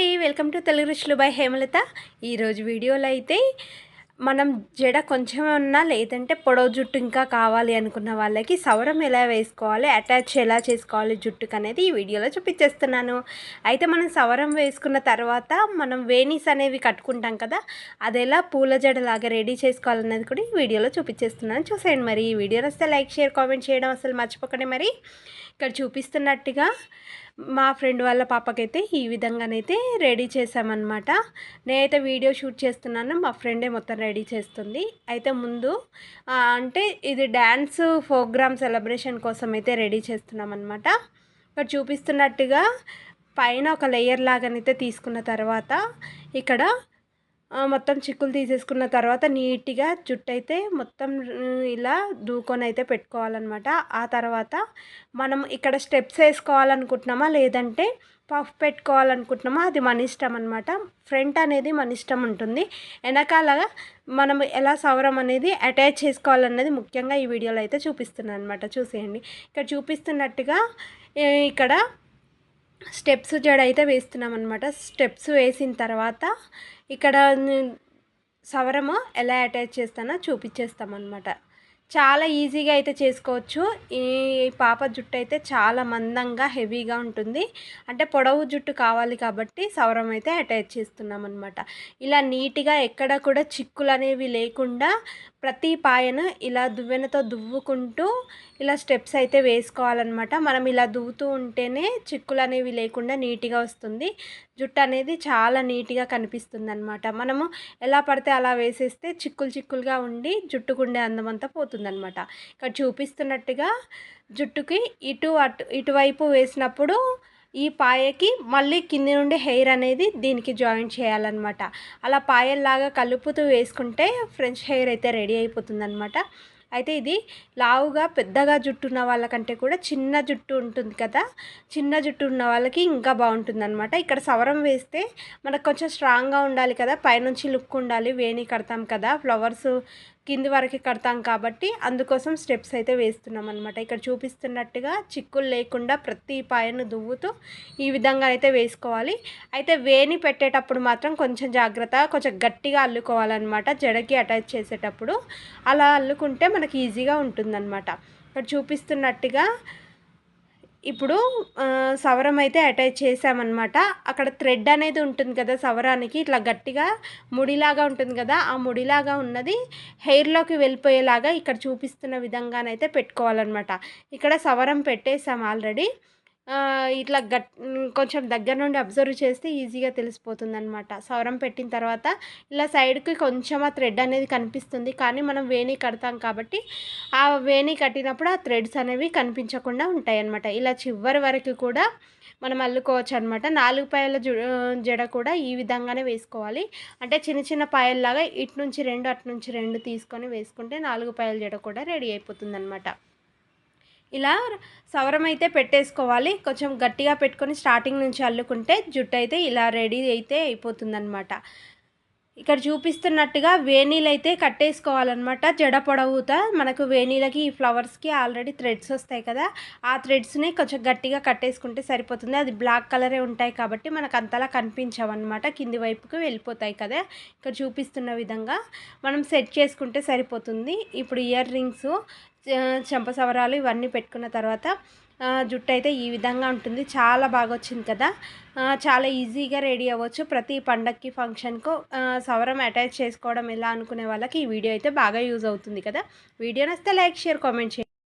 అండి. Welcome to Telugu రుచులు by Hemalatha. ఈరోజు వీడియోలో అయితే మనం జడ కొంచెం ఉన్నా లేదంటే పొడవు జుట్టు ఇంకా కావాలి అనుకున్న వాళ్ళకి సవరం ఎలా వేసుకోవాలి అటాచ్ ఎలా చేసుకోవాలి జుట్టుకు అనేది ఈ వీడియోలో చూపించేస్తున్నాను. అయితే మనం సవరం వేసుకున్న తర్వాత మనం వేణీస్ అనేవి కట్టుకుంటాం కదా అది ఎలా పూల జడలాగా రెడీ చేసుకోవాలన్నది కూడా ఈ వీడియోలో చూపించేస్తున్నాను. చూసేయండి మరి. ఈ వీడియోలో వస్తే లైక్ షేర్ కామెంట్ చేయడం అసలు మర్చిపోకండి మరి. ఇక్కడ చూపిస్తున్నట్టుగా మా ఫ్రెండ్ వాళ్ళ పాపకైతే ఈ విధంగానైతే రెడీ చేసామన్నమాట నేనైతే వీడియో షూట్ చేస్తున్నాను మా ఫ్రెండే మొత్తం రెడీ చేస్తుంది. అయితే ముందు అంటే ఇది డ్యాన్స్ ప్రోగ్రామ్ సెలబ్రేషన్ కోసం అయితే రెడీ చేస్తున్నాం అనమాట ఇక్కడ చూపిస్తున్నట్టుగా పైన ఒక లేయర్ లాగానైతే తీసుకున్న తర్వాత ఇక్కడ మొత్తం చిక్కులు తీసేసుకున్న తర్వాత నీట్గా జుట్టు అయితే మొత్తం ఇలా దూకొని అయితే పెట్టుకోవాలన్నమాట. ఆ తర్వాత మనం ఇక్కడ స్టెప్స్ వేసుకోవాలనుకుంటున్నామా లేదంటే పఫ్ పెట్టుకోవాలనుకుంటున్నామా అది మన ఇష్టం అనమాట ఫ్రంట్ అనేది మన ఇష్టం ఉంటుంది. వెనకాల మనం ఎలా సౌరం అనేది అటాచ్ చేసుకోవాలన్నది ముఖ్యంగా ఈ వీడియోలో అయితే చూపిస్తున్నాను అనమాట చూసేయండి. ఇక్కడ చూపిస్తున్నట్టుగా ఇక్కడ స్టెప్స్ జడ అయితే వేస్తున్నాం అనమాట స్టెప్స్ వేసిన తర్వాత ఇక్కడ సవరము ఎలా అటాచ్ చేస్తానో చూపించేస్తామన్నమాట చాలా ఈజీగా అయితే చేసుకోవచ్చు. ఈ పాప జుట్టు అయితే చాలా మందంగా హెవీగా ఉంటుంది. అంటే పొడవు జుట్టు కావాలి కాబట్టి సవరం అయితే అటాచ్ చేస్తున్నాం అనమాట ఇలా నీట్గా ఎక్కడ కూడా చిక్కులు అనేవి లేకుండా ప్రతి పాయను ఇలా దువ్వెనతో దువ్వుకుంటూ ఇలా స్టెప్స్ అయితే వేసుకోవాలన్నమాట. మనం ఇలా దువ్వుతూ ఉంటేనే చిక్కులు అనేవి లేకుండా నీట్గా వస్తుంది. జుట్టు అనేది చాలా నీట్గా కనిపిస్తుంది అనమాట మనము ఎలా పడితే అలా వేసేస్తే చిక్కులు చిక్కులుగా ఉండి జుట్టుకుండే అందమంతా పోతుందన్నమాట. ఇక్కడ చూపిస్తున్నట్టుగా జుట్టుకి ఇటు అటు ఇటువైపు వేసినప్పుడు ఈ పాయకి మళ్ళీ కింది నుండి హెయిర్ అనేది దీనికి జాయిన్ చేయాలన్నమాట. అలా పాయల్లాగా కలుపుతూ వేసుకుంటే ఫ్రెంచ్ హెయిర్ అయితే రెడీ అయిపోతుంది అనమాట అయితే ఇది లావుగా పెద్దగా జుట్టు ఉన్న వాళ్ళకంటే కూడా చిన్న జుట్టు ఉంటుంది కదా? చిన్న జుట్టు ఉన్న వాళ్ళకి ఇంకా బాగుంటుంది అనమాట ఇక్కడ సవరం వేస్తే మనకు కొంచెం స్ట్రాంగ్గా ఉండాలి కదా? పైనుంచి లుక్ ఉండాలి వేణి కడతాం కదా? ఫ్లవర్స్ కింది వరకు కడతాం కాబట్టి అందుకోసం స్టెప్స్ అయితే వేస్తున్నాం అనమాట ఇక్కడ చూపిస్తున్నట్టుగా చిక్కులు లేకుండా ప్రతి పాయను దువ్వుతూ ఈ విధంగా అయితే వేసుకోవాలి. అయితే వేణి పెట్టేటప్పుడు మాత్రం కొంచెం జాగ్రత్త కొంచెం గట్టిగా అల్లుకోవాలన్నమాట. జడకి అటాచ్ చేసేటప్పుడు. అలా అల్లుకుంటే మనకి ఈజీగా ఉంటుందన్నమాట. ఇక్కడ చూపిస్తున్నట్టుగా ఇప్పుడు సవరం అయితే అటాచ్ చేసామన్నమాట అక్కడ థ్రెడ్ అనేది ఉంటుంది కదా సవరానికి ఇట్లా గట్టిగా ముడిలాగా ఉంటుంది కదా ఆ ముడిలాగా ఉన్నది హెయిర్లోకి వెళ్ళిపోయేలాగా ఇక్కడ చూపిస్తున్న విధంగానైతే పెట్టుకోవాలన్నమాట. ఇక్కడ సవరం పెట్టేసాం ఆల్రెడీ. ఇట్లా గట్ కొంచెం దగ్గర నుండి అబ్జర్వ్ చేస్తే ఈజీగా తెలిసిపోతుంది అనమాట సౌరం పెట్టిన తర్వాత ఇలా సైడ్కి కొంచెం ఆ థ్రెడ్ అనేది కనిపిస్తుంది. కానీ మనం వేణి కడతాం కాబట్టి ఆ వేణి కట్టినప్పుడు ఆ థ్రెడ్స్ అనేవి కనిపించకుండా ఉంటాయి అనమాట ఇలా చివరి వరకు కూడా మనం అల్లుకోవచ్చు అనమాట నాలుగు పాయల జడ కూడా ఈ విధంగానే వేసుకోవాలి. అంటే చిన్న చిన్న పాయల్లాగా ఇటు నుంచి రెండు అటు నుంచి రెండు తీసుకొని వేసుకుంటే నాలుగు పాయల జడ కూడా రెడీ అయిపోతుంది అనమాట ఇలా సవరం అయితే పెట్టేసుకోవాలి. కొంచెం గట్టిగా పెట్టుకొని స్టార్టింగ్ నుంచి అల్లుకుంటే జుట్టు అయితే ఇలా రెడీ అయితే అయిపోతుందన్నమాట. ఇక్కడ చూపిస్తున్నట్టుగా వేణీలు అయితే కట్టేసుకోవాలన్నమాట. జడ పొడవుతా మనకు వేణీలకి ఈ ఫ్లవర్స్కి ఆల్రెడీ థ్రెడ్స్ వస్తాయి కదా. ఆ థ్రెడ్స్ని కొంచెం గట్టిగా కట్టేసుకుంటే సరిపోతుంది. అది బ్లాక్ కలరే ఉంటాయి కాబట్టి మనకు అంతలా కనిపించవన్నమాట. కింది వైపుకి వెళ్ళిపోతాయి కదా. ఇక్కడ చూపిస్తున్న విధంగా మనం సెట్ చేసుకుంటే సరిపోతుంది. ఇప్పుడు ఇయర్ రింగ్స్ చెంపసవరాలు ఇవన్నీ పెట్టుకున్న తర్వాత జుట్టు అయితే ఈ విధంగా ఉంటుంది. చాలా బాగా వచ్చింది కదా చాలా ఈజీగా రెడీ అవ్వచ్చు. ప్రతి పండక్కి ఫంక్షన్కు సవరం అటాచ్ చేసుకోవడం ఎలా అనుకునే వాళ్ళకి ఈ వీడియో అయితే బాగా యూజ్ అవుతుంది కదా. వీడియో నస్తే లైక్ షేర్ కామెంట్ చేయండి.